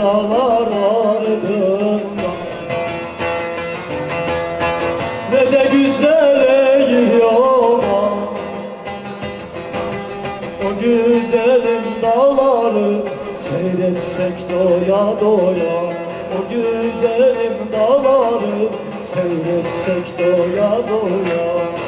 Dağlar ardında Ne de güzel eğiliyor O güzelim dağları Seyretsek doya doya. O güzelim dağları Seyretsek doya doya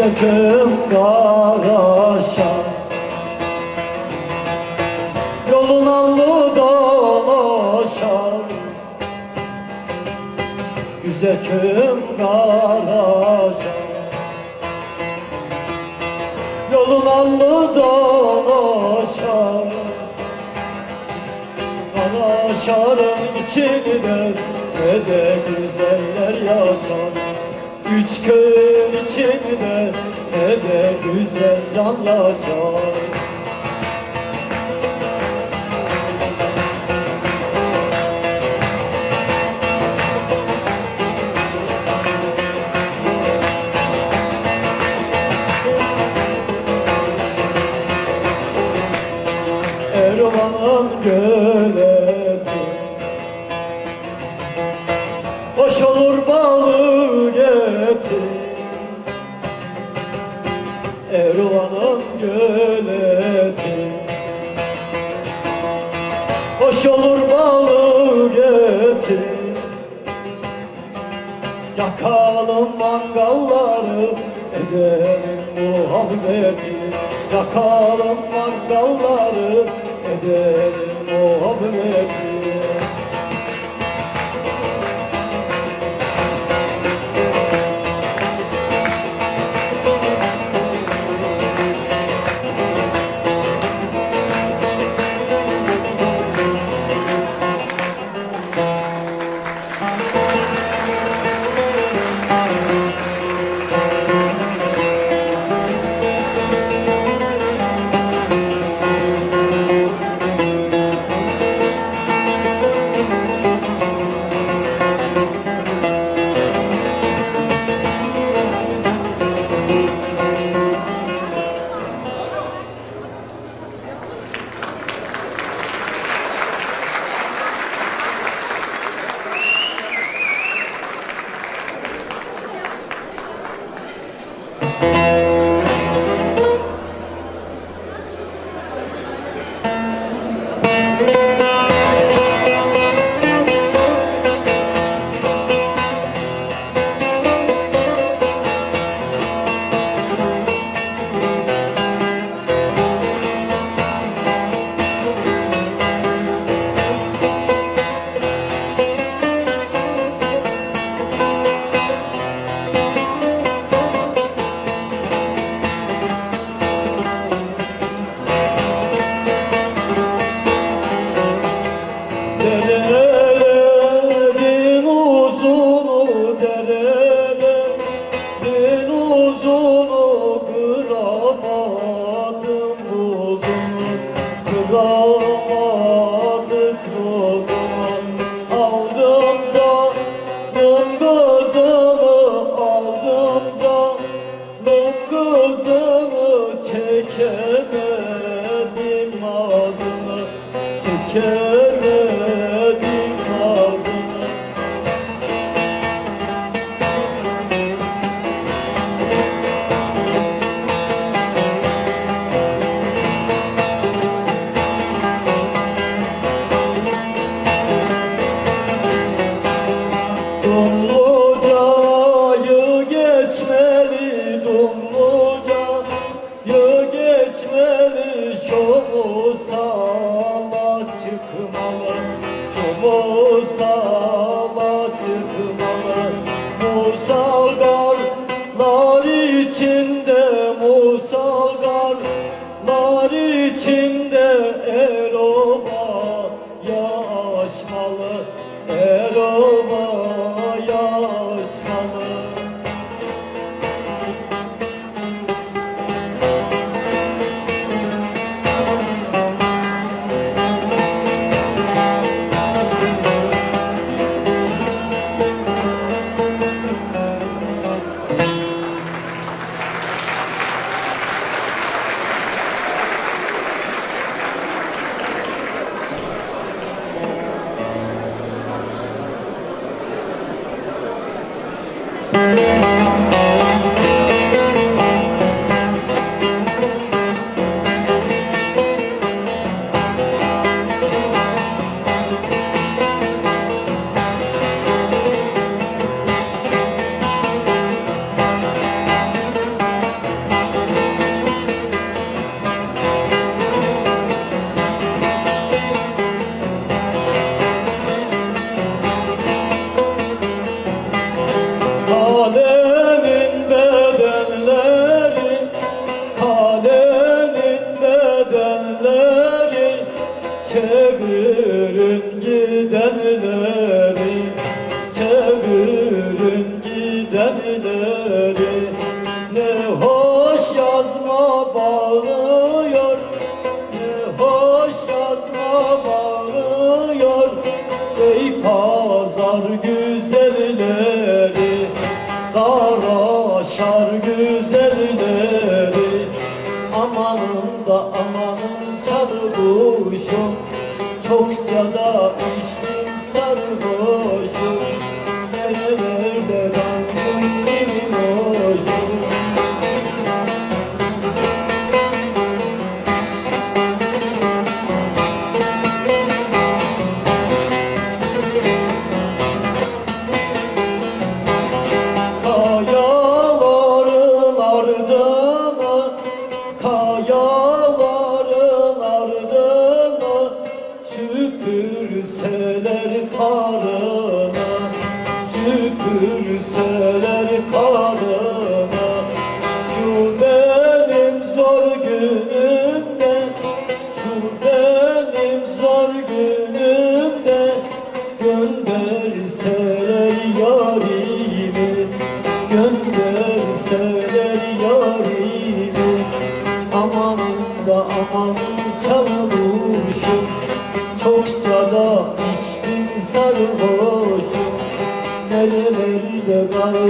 Köyüm Karaşa Yolun allı dolaşar Güzel köyüm Karaşa Yolun allı dolaşar Karaşar'ın içinde ne de güzeller yaşar Üç köyün içinde ne güzel canlar yaşar Erman'ın göleti Yakalım mangalları edelim muhabbeti. Yakalım mangalları edelim muhabbeti so Yar güzelleri Amanın da amanın sarı kuşum Çokça da iyi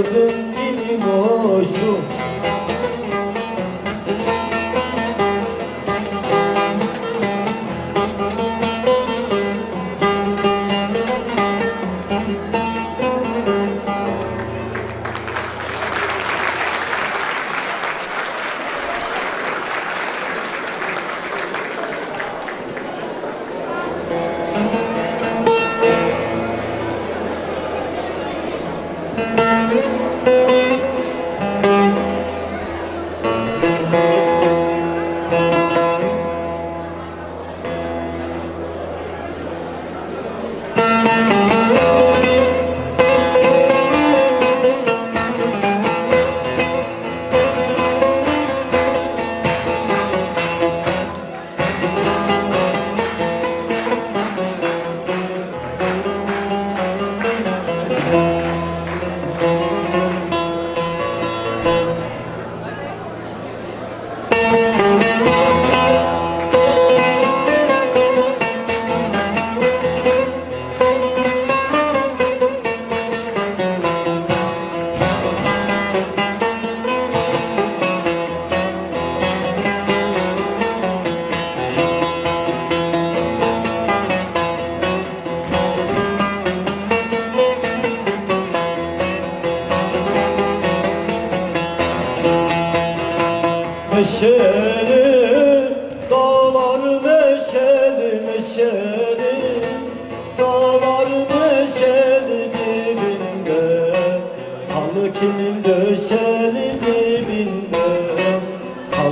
Thank you.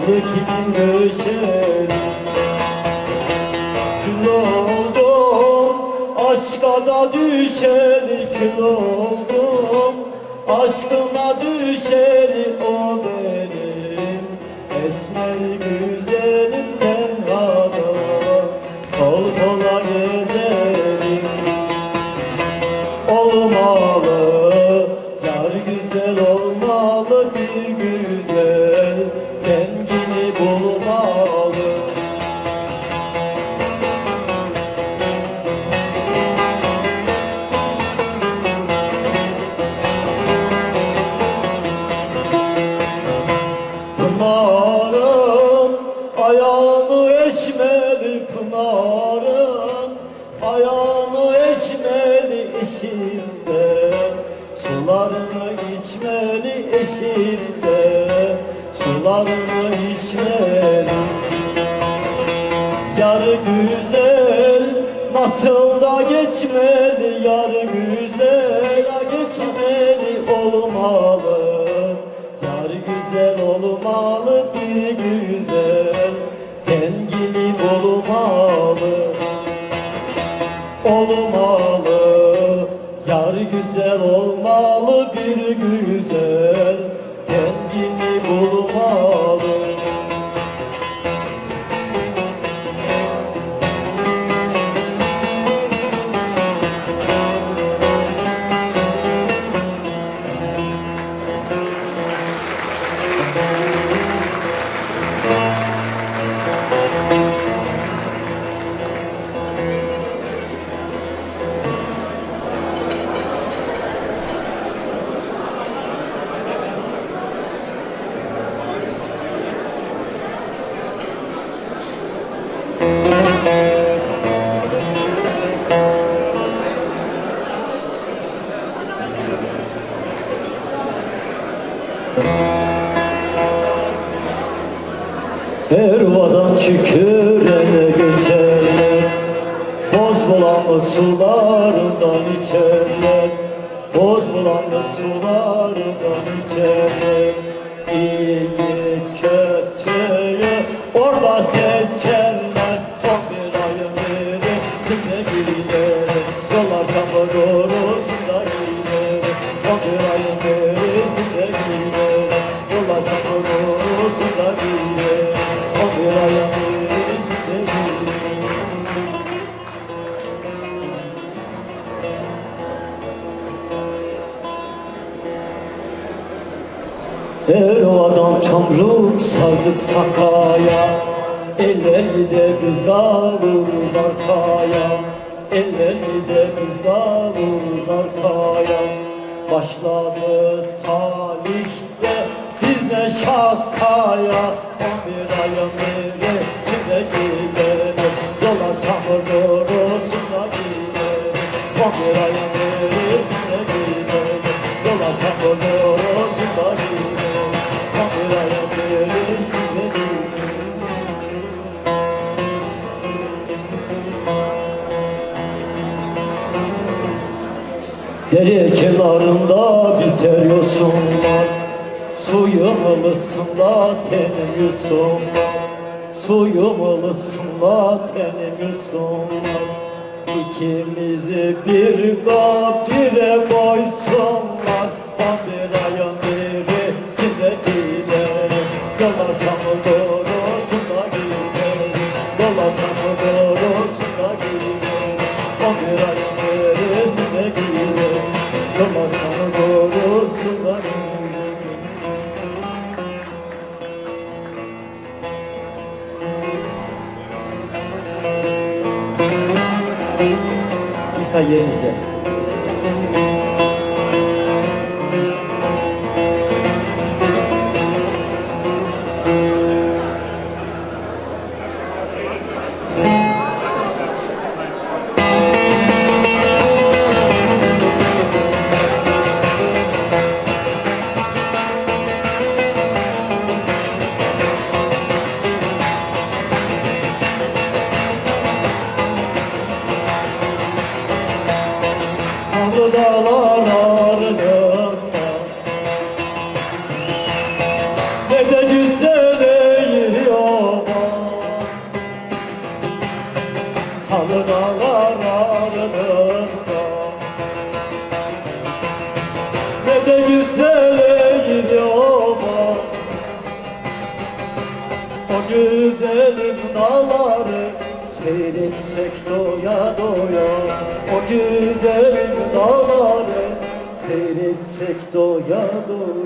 Halı kimin döşeli Kül oldum aşka da düşeli Kül oldum aşkına İçmeli Yar güzel nasıl da geçmeli Ervadan çükürene geçerler Boz sardık takaya Elleri de biz dağılırız arkaya. Elleri de biz dağılırız arkaya. Başladı talihte biz de şakaya. Bir ayın birisinde gidelim. Yola çamur doğrusunda gidelim. Bir ayın Dere kenarında biter yosunlar Suyum ılısınla tenim yusunlar Suyum ılısınla tenim yusunlar İkimizi bir kabire koysunlar On bir ayın birisinde giderim Dolaşamı doğrusunda doya O güzelim dağları Seyretsek doya doya